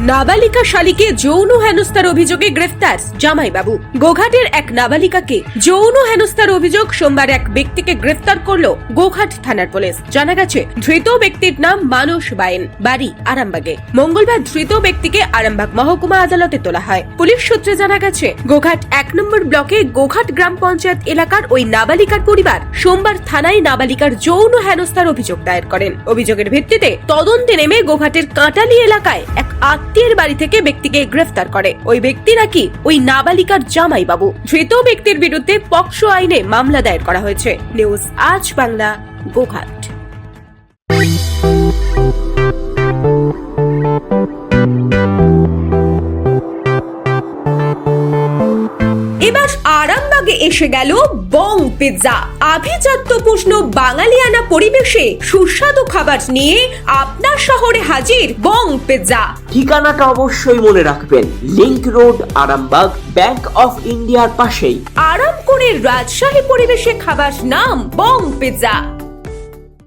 নাবালিকা শালিকে যৌন হেনস্থার অভিযোগে গ্রেফতার জামাইবাবু। গোঘাটের এক নাবালিকাকে যৌন হেনস্থার অভিযোগ সোমবার এক ব্যক্তিকে গ্রেফতার করল গোঘাট থানার পুলিশ। জানা গেছে, ধৃত ব্যক্তির নাম মানস বায়েন, বাড়ি আরামবাগে। মঙ্গলবার ধৃত ব্যক্তিকে আরামবাগ মহকুমা আদালতে তোলা হয়। পুলিশ সূত্রে জানা গেছে, গোঘাট এক নম্বর ব্লকে গোঘাট গ্রাম পঞ্চায়েত এলাকার ওই নাবালিকার পরিবার সোমবার থানায় নাবালিকার যৌন হেনস্থার অভিযোগ দায়ের করেন। অভিযোগের ভিত্তিতে তদন্তে নেমে গোঘাটের কাঁটালি এলাকায় এক আত্মীয়ের বাড়ি থেকে ব্যক্তিকে গ্রেফতার করে। ওই ব্যক্তি নাকি ওই নাবালিকার জামাই বাবু ধৃত ব্যক্তির বিরুদ্ধে পক্সো আইনে মামলা দায়ের করা হয়েছে। নিউজ আজ বাংলা, গোঘাট। এবার আরামবাগে এসে গেল বং পিৎজা। আভিজাত্য প্রশ্ন বাঙালিয়ানা পরিবেশে সুস্বাদু খাবার নিয়ে আপনার শহরে হাজির বং পিৎজা। ঠিকানাটা অবশ্যই মনে রাখবেন link road Arambagh bank of ইন্ডিয়ার পাশেই। আরাম করে রাজশাহী পরিবেশে খাবার নাম বং পিৎজা।